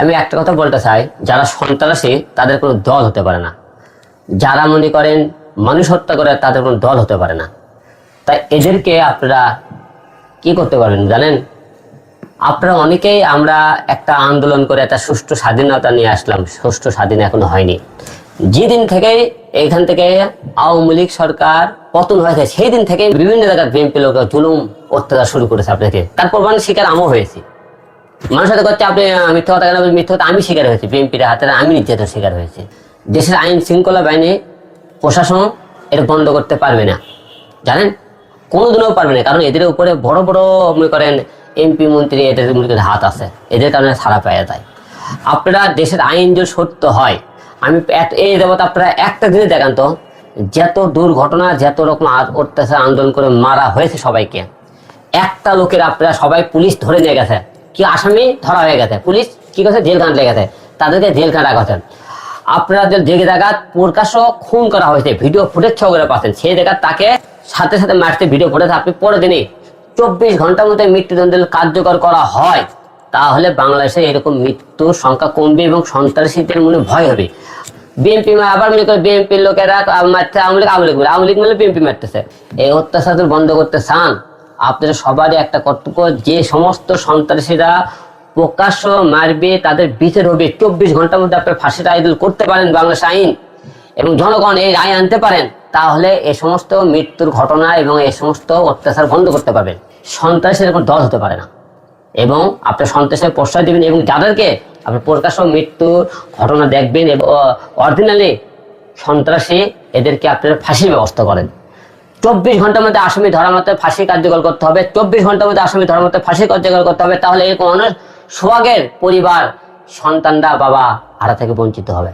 আমি একটা কথা বলতে চাই, যারা সন্ত্রাসী তাদের কোনো দল হতে পারে না। যারা মনে করেন মানুষ হত্যা করে, তাদের কোনো দল হতে পারে না। তাই এদেরকে আপনারা কি করতে পারবেন জানেন? আপনারা অনেকেই আমরা একটা আন্দোলন করে একটা সুষ্ঠু স্বাধীনতা নিয়ে আসলাম, সুষ্ঠু স্বাধীন এখনও হয়নি। যেদিন থেকে এখান থেকে আওয়ামী লীগ সরকার পতন হয়েছে সেই দিন থেকে বিভিন্ন জায়গায় বিএনপি লোক জুলুম, অত্যাচার শুরু করেছে আপনাকে। তারপর মানে শিকার আমও হয়েছি। মানুষ হয়তো করছে আপনি মিথ্যা কথা কেন? মিথ্যা কথা আমি শিকার হয়েছি বিএনপির হাতে আমি নির্যাতন শিকার হয়েছি। দেশের আইন শৃঙ্খলা বাহিনী, প্রশাসন এটা বন্ধ করতে পারবে না। জানেন? কোনোদিনও পারবে না, কারণ এদের উপরে বড় বড়, মনে করেন এমপি মন্ত্রী এদের মনে করেন হাত আছে। এদের কারণে ছাড়া পাওয়া যায়। আপনারা দেশের আইন যদি সত্য হয়, আমি এই দেবতা আপনারা একটা দিনে দেখান তো, যত দুর্ঘটনা, যত রকম অত্যাচার, আন্দোলন করে মারা হয়েছে সবাইকে, একটা লোকের আপনারা সবাই পুলিশ ধরে নিয়ে গেছে। কি আসামি ধরা হয়ে গেছে? পুলিশ কি করছে? জেল খান লেগেছে তাদেরকে জেল রাখা হয়েছে আপনারা যে জায়গাত প্রকাশ্য খুন করা হয়েছে। ভিডিও ফুটেজ ছগরে পাচ্ছেন। সেই জায়গা তাকে সাথে সাথে মারতে ভিডিও ফুটেজ আপনি পরের দিনই চব্বিশ ঘণ্টার মধ্যে মৃত্যুদণ্ডের কার্যকর করা হয়। তাহলে বাংলাদেশে এরকম মৃত্যুর সংখ্যা কমবে এবং সন্ত্রাসীদের মনে ভয় হবে। বিএনপি আবার মনে করে বিএনপির লোকেরা মারছে। আওয়ামী লীগ আওয়ামী লীগ। আওয়ামী লীগ মিলে বিএনপি মারতেছে। এই অত্যাচার বন্ধ করতে চান আপনাদের সবারই একটা কর্তব্য যে সমস্ত সন্ত্রাসীরা প্রকাশ্য মারবে, তাদের বিচার হবে। চব্বিশ ঘণ্টার মধ্যে আপনার ফাঁসির আইডল করতে পারেন বাংলাদেশ আইন এবং জনগণ এই রায় আনতে পারেন, তাহলে এ সমস্ত মৃত্যুর ঘটনা এবং এ সমস্ত অত্যাচার বন্ধ করতে পারবেন সন্ত্রাসের কোনো দল হতে পারে না। এবং আপনার সন্ত্রাসের প্রশ্রয় দেবেন এবং যাদেরকে আপনি প্রকাশ্য মৃত্যুর ঘটনা দেখবেন এবং অরিজিনালি সন্ত্রাসী, এদেরকে আপনারা ফাঁসির ব্যবস্থা করেন। চব্বিশ ঘণ্টার মধ্যে আসামি ধরা মতো ফাঁসি কার্যকর করতে হবে, চব্বিশ ঘণ্টার মধ্যে আসামি ধরা মতো ফাঁসি কার্যকর করতে হবে, তাহলে এরকম অনেক সোহাগের পরিবার, সন্তানরা বাবা, হারা থেকে বঞ্চিত হবে।